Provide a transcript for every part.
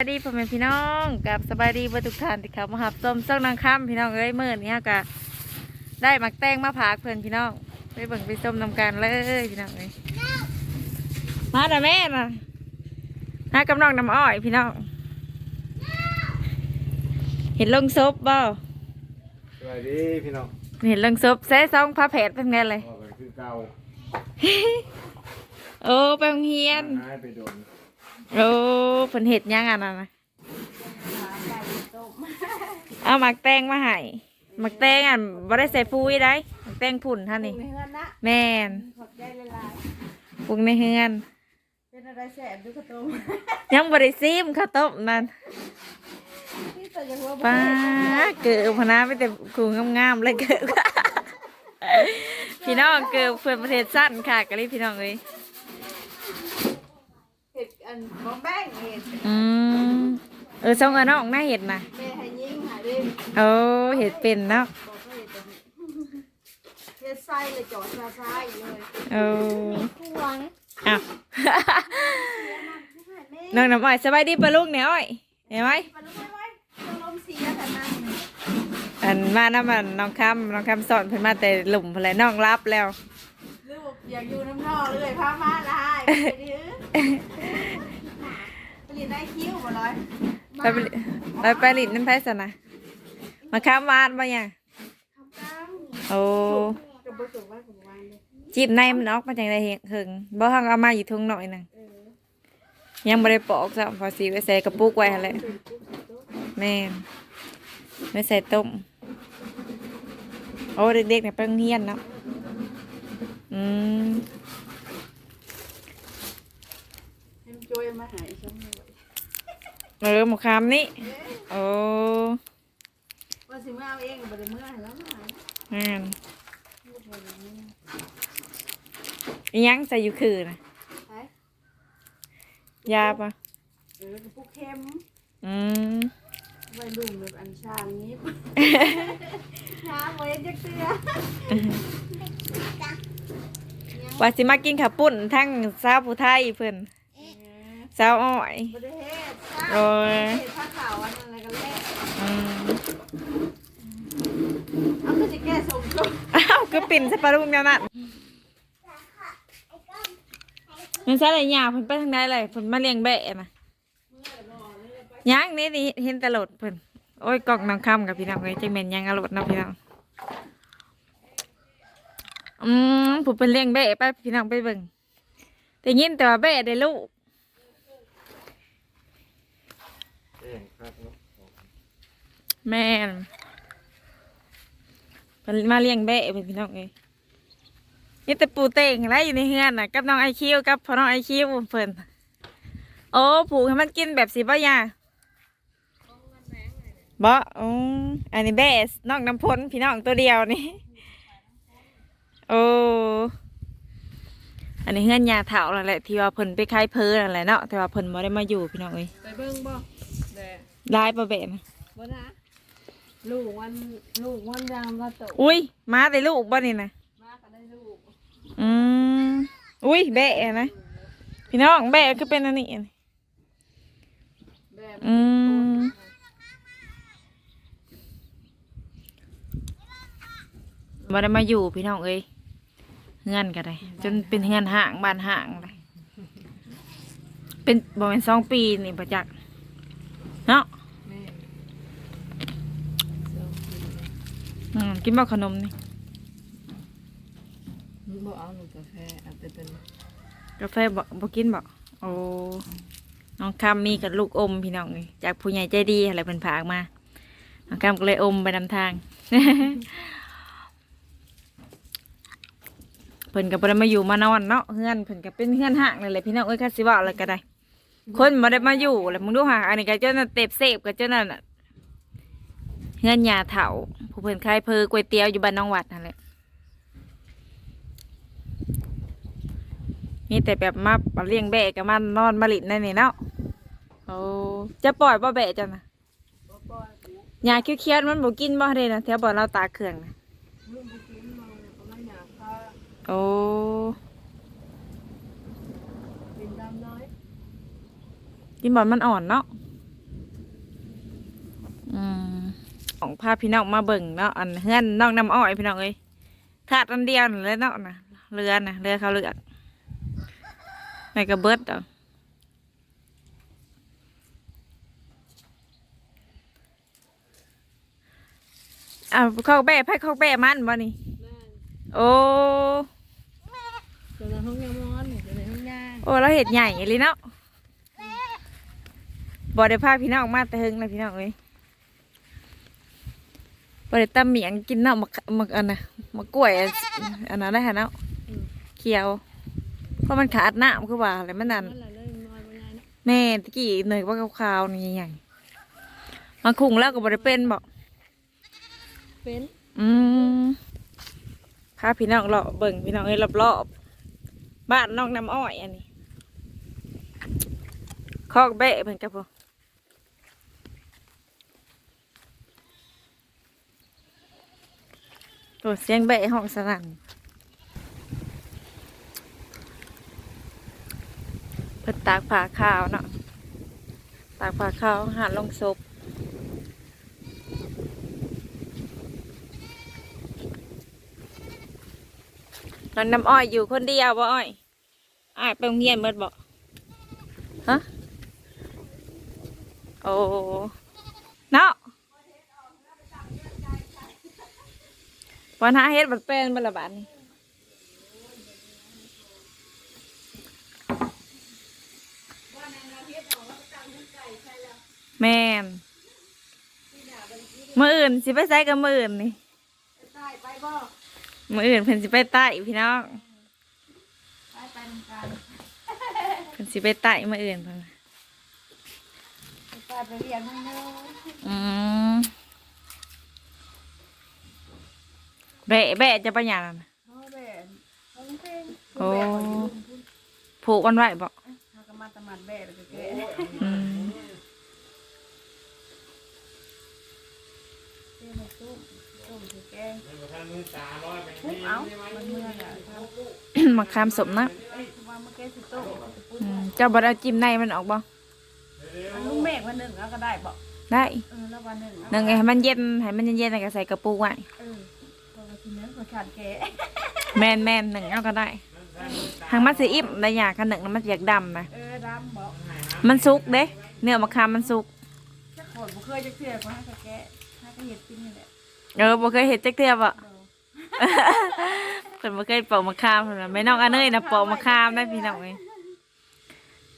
สวัสดีพ่อแม่พี่น้องกับสบายดีเบรรทุกท่านที่เขามาหับส้มเส้งนางค่ำพี่น้องเอ้ยมื่อนี้ก็ได้หมักแตงมาผากเพื่อนพี่น้องไปเบิ่งไปส้มนำกันเลยพี่น้องเอ้ยมาแต่แม่น่ะหากำลังน้ำอ้อยพี่น้องเห็นลงซบบ่สวัสดีพี่น้องเห็นลงซบแซ่ซองผ้าแผดเป็นไงเลยออกกันคือเก่าโอ้ไปโรงเรียนหายไปโดน โอ้เพิ่นเห็ดหยังอะนะนะเอาหมักแตงมาให้หมักแตงอะบ่ได้ใส่ปุ๋ยได้หมักแตงผุ่นท่านนี่ในเฮือนนะแม่นขอบใจหลายปรุงในเฮือนๆเป็นอะไรแสบดูกระตุ้มยังบ่ได้ซิมข้าวต้มนั่นที่ตัวยังว่าป้าเกิดพะนาไปแต่คูงามๆเลยเกิดพี่น้องเกิดเพื่อนประเทศสั้นค่ะกะลิพี่น้องเอ้ยเห็ด อันของแป้งเห็ดอืมเออส่งเอาน้องหน้าเห็ดน่ะแม่ให้ยิงหาดิโอ้เห็ดเป็นเนาะบอกว่าเห็ดแบบนี้เห็ดไส้เลยจอดซาซาอยู่เลยโอ้ควงอ้าวน้องน้ำอ้อยสบายดีปะลูกเนี่ยอ้อยเห็นไหมไปลุกไว้ไว้ตัวลมเสียแต่นั่งอันมาน้ำมันน้องคำน้องคำสอนเพิ่นมาแต่หลุมเพิ่นแหละน้องรับแล้ว ลูกอยากอยู่น้ำนอกเลยพามาลายไปดิไปเรียนได้คิ้วบ่ ร้อยไปไปไปไปลินน้ำไผ่สนะมาค้ำวานมาเนี่ยงทำกลางโอ้กระบอกส่งไว้ผมวางเลยจีบในมันออกมาจากไหนเฮงเฮิงบ่ฮังเอามาอยู่ทุ่งหน่อยหนึงเออยังบ่ได้ปอกซะพอสีไว้ใส่กระปุกไว้หั่นแหละแม่นไว้ใส่ต้มโอ้เด็กๆเนี่ยไปโรงเรียนเนาะอืมให้มันโจยมาหายฉันหน่อย เออหมูคำนี่โอ้ว่าสิเมื่อเอาเองบ่ได้เมื่อให้แล้วมาแม่นอิหยังใส่อยู่คือนะไปยาปะเออกระปุกเค็มอืมไว้ลุ่มแบบอันชางนี้น้ำไว้จักเตือว่าสิมากินข้าวปุ้นทั้งสาวผู้ไทยเพิ่นสาวอ้อยบ่ได้เฮ็ด โอ้ยเฮ็ดผ้าขาวอันนั้นอะไรกันแล้อืมเอาคือสิแก้สมจุอ้าวคือปิ่นสปารุงเดียวนั้นมันใช่อะไรหยาเพิ่นไปทางใดเลยเพิ่นมาเลี้ยงแบะนะยังนี่นี่เห็นแตลดเพิ่นโอ้ยกล่องน้ำค่ำกับพี่น้องเลยจังแม่นยังอรดเนาะพี่น้องอืมผู้เป็นเลี้ยงแบะไปพี่น้องไปเบิ่งแต่ยินแต่ว่าแบะได้ลูก เองครับเนาะ แม่นเพิ่นมาเลี้ยงแบะเพิ่นพี่น้องเลยนี่แต่ปูเต่งอะไรอยู่ในเฮือนน่ะกับน้องไอคิวกับพ่อน้องไอคิวเพิ่นโอ้ผูกให้มันกินแบบสิบ่ยาบ่อืมอันนี้แบะน้องน้ำพ้นพี่น้องตัวเดียวนี่โอ้อันนี้เฮือนยาเถานั่นแหละที่ว่าเพิ่นไปคายเพลนั่นแหละเนาะแต่ว่าเพิ่นบ่ได้มาอยู่พี่น้องเอ้ยไปเบิ่งบ่แด่ลายประแบะนะบ่นะ ลูกวันลูกวันยามละโตอุ้ยมาแต่ลูกบ่นี่นะมาก็ได้ลูกอืมอุ้ยแบะนะ พี่น้องแบะคือเป็นอันนี้อันนี้แบบอืมมาได้มาอยู่พี่น้องเอ้ยเงื่อนกันเลยจนเป็นเงื่อนห่างบ้านห่างเลยเป็นบ่เป็นสองปีนี่ประจักษ์เนาะ แม่ อืมกินบ่ขนมนี่บ่เอาหนูกาแฟเอาแต่เป็นกาแฟบ่บ่กินบ่โอ้น้องคำมีกับลูกอมพี่น้องจากผู้ใหญ่ใจดีอะไรเป็นผากมาน้องคำก็เลยอมไปนำทาง เพิ่นก็บ่ได้มาอยู่มานอนเนาะเฮือนเพิ่นก็เป็นเฮือนห่างนั่นแหละพี่น้องเอ้ยคันสิเว้าอะไรก็ได้ คนบ่ได้มาอยู่แล้วมึงดูห่าอันนี้ก็เจ้าน่ะเต็บเสพก็เจ้านั่นน่ะ เฮือนยาเถาผู้เพิ่นขายเพอก๋วยเตี๋ยวอยู่บ้านน้องวัดนั่นแหละมีแต่แบบมาเลี้ยงแบะก็มานนอนมาลิดนั่นนี่เนาะโอ้จะปล่อยบ่แบะจ้ะนะบ่ปล่อยาเคี้ยวๆมันบ่กินบ่ได้นะแถวบ่อเราตาเครื่องนะโอ้กินบอนมันอ่อนเนาะอืม ของพาพี่น้องมาเบิ่งเนาะอันเฮือนน้องน้ำอ้อยพี่น้องเอ้ยขาดอันเดียวนั่นแหล้วเนาะนะเรือนะเรือเขาเลือกในกระเบิดอะอ้าเข้าแบะไพ่เข้าแบะมันบ่นี่โอ้เดี๋ยวในห้องยามอนจะในห้องยาโอ้เราเห็ดใหญ่เลยเนาะบ่ได้พาพี่น้องมาแต่เฮงเลยพี่น้องเอ้ย บ่ได้ตำเหมียงกินเนาะมักมักอันน่ะมักกล้วยอันอันนั้นได้ฮะเนาะเขียว เพราะมันขาดน้ำคือว่าอะไรมันนั่นนั่นแหละเลยน้อยบ่ใหญ่เนาะแม่ตะกี้หน่อยว่าขาวๆนี่ใหญ่ๆมันคุงแล้วก็บ่ได้เป็นบอกเป็นอืมพาพี่น้องเลาะเบิ่งพี่น้องเอ้ยรอบๆบ้านน้องน้ำอ้อยอันนี้คอกเบะเพิ่นกับพ่อ ตัวเสียงเบะห้องสนั่นเพิ่นตากผ้าขาวเนาะตากผ้าขาวหาลงศพนองน้ำอ้อยอยู่คนเดียวบ่อ้อยอ้ายไปโรงเรียนเบิดบ่ฮะโอ้เนาะ วันหาเฮ็ดบัดเป็นบัดละบาดนี่แม่นมืออื่นสิไปใส่กับมืออื่นนี่ใต้ไปบ่มืออื่นเพิ่นสิไปใต้พี่น้องไปไปนำกันเพิ่นสิไปใต้มืออื่นเพิ่นไปไปเรียนให้เนาะอืม แบะแบะจะไปหยังน่ะเฮาแบ่นเฮาเพลงโอ้แบ่ก็อยู่พุ่นผูกกันไว้บ่เฮาก็มาตะมัดแบ่แล้วก็แกะอืมเต้มาตุ้มตุ้มสิแกงท่านมือตาร้อยไปทุบเอามันเมื่อยอะครับมะขามสมนะเอ้ยว่าเมื่อกี้สิตุ้มเอาไปปุ้นอืมเจ้าบ่ได้เอาจิ้มในมันออกบ่อันลูกเมฆวันหนึ่งเอาก็ได้บ่ได้ เออแล้ววันหนึ่งเอานึงไงให้มันเย็นให้มันเย็นๆแล้วก็ใส่กระปุกไว้เออพอมา ทีนั้นแกแมนแมนหนึ่งเอาก็ได้ทางมันสิอิ่มได้ยากคันหนึ่งมันสิอยากดำนะเออดำบอกมันสุกเด้เนื้อมะขามมันสุกถ้าขนบ่เคยจะเชื่อก็ให้ก็แกให้ก็เห็ดกินนี่แหละเออบ่เคยเห็นจักเทื่อบ่เดี๋ยวเพิ่นบ่เคยปอกมะขามเพิ่นว่าแม่น้องอันเนยน่ะปอกมะขามได้พี่น้องเอ้ย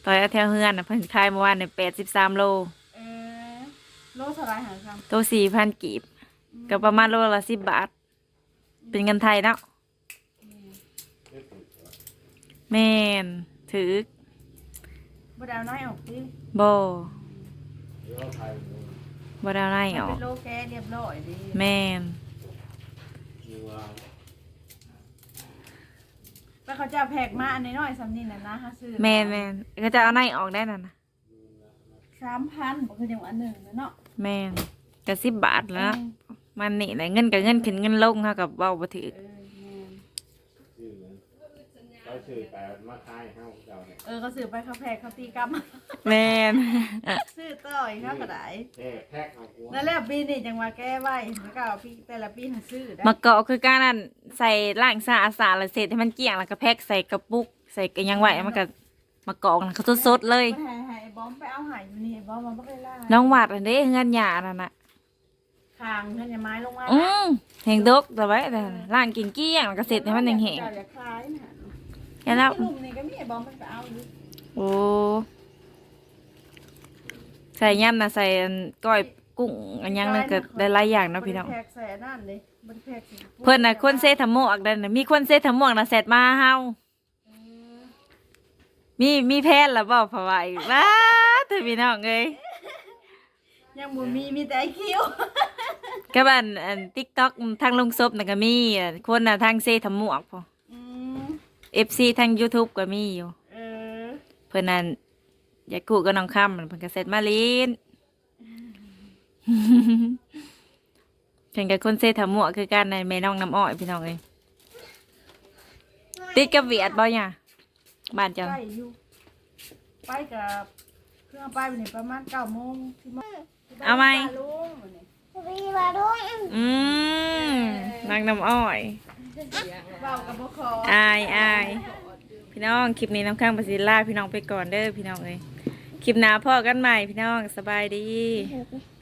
ต่อยเอาแถวเฮือนน่ะเพิ่นขายเมื่อวานนี่83โลเออโลเท่าไรหาคำโต4,000กีบก็ประมาณโลละ10บาท เป็นเงินไทยเนาะแม่นถือบ่ดาวน้อยออกดิบ่เดี๋ยวไทยบ่ได้เอาไหนมันออเป็กนโลแกะเรียบร้อยดิแม่นมีว่าแล้วเขาจะเอาแพกมาอันน้อยๆสำนี่น่ะนะฮะซื้อแม่นแม่นก็จะเอาไหนออกได้นั่นน่ะสามพันบอกคืออย่างอันหนึ่งนะเนาะแม่นก็10บาทแล้ว มันนี่แหละเงินกับเงินขึ้นเงินลงเฮากับเว้าบ่ถือเออแม่นชื่อนั้นเขาชื่อแต่มาคายห้าเจ้าเนี่ยเออเขาซื้อไปเขาแพกเขาตีกรรม แม่น ซื้อต่อยเขาก็ได้แค่แพ็กเอาหัวนั่นแหละปีนี้จังว่าแก้ไว้แล้วก็เอาปีแต่ละปีหาซื้อได้มะกอกคือการนั่นใส่ล่างสะอาดสะอาดแล้วเสร็จให้มันเกลี่ยงแล้วก็แพ็คใส่กระปุก ใส่กระยังไว้มันก็มะกอกน่ะเขาสดๆเลยไปหาหายบอมไปเอาหายอยู่นี่ไอ้บอมมันไม่เคยล่า น้องวาดอันเด้เงินหยานั่นน่ะ คางเงินอย่าไม้ลงมาอืมแหงดกแต่ไว้แต่ล่างกินเกลี้ยงแล้วก็เสร็จให้มันแห้งเจ้าอย่าคลายนะๆแค่แล้วลุงนี่ก็มีไอ้บอมมันไปเอาอยู่โอ้ใส่ย่ำนะใส่อันก้อยกุ้งอันยังนึงก็ได้หลายอย่างเนาะพี่น้องบ่ได้แพกใส่อันนั่นเลยบริแพกใส่เพิ่นน่ะคนเซทำหมวกนั่นน่ะมีคนเซทำหมวกน่ะเสร็จมาเฮาเออมีมีแพนแล้วบ่เพราะว่าอีกว้าเธอพี่น้องเอ้ยยังบ่มีมีแต่ไอคิว ก็บ้านอัน TikTok ทางลงศพน่ะก็มีอะคนน่ะทางเซทำหมวกพอ อืม FC ทาง YouTube ก็มีอยู่ เออ เพิ่นนั่นอยากกู้กับน้องค่ำเพิ่นก็เสร็จมาลีนเพิ่นก็คนเซทำหมวกคือกันในแม่น้องน้ำอ้อยพี่น้องเอ้ยติดกับเวียดบ่เนี่ยบ้านเจ้าใกล้อยู่ ไปกับเครื่องเอาไปเป็นประมาณเก้าโมงที่มาเอาไหม ลุง วันนี้วีบาดุงอืมนางน้ำอ้อยเบากับบ่คออายอายพี่น้องคลิปนี้น้ำข้างภาษีลาพี่น้องไปก่อนเด้อพี่น้องเอ้ยคลิปหน้าพ่อกันใหม่พี่น้องสบายดีเ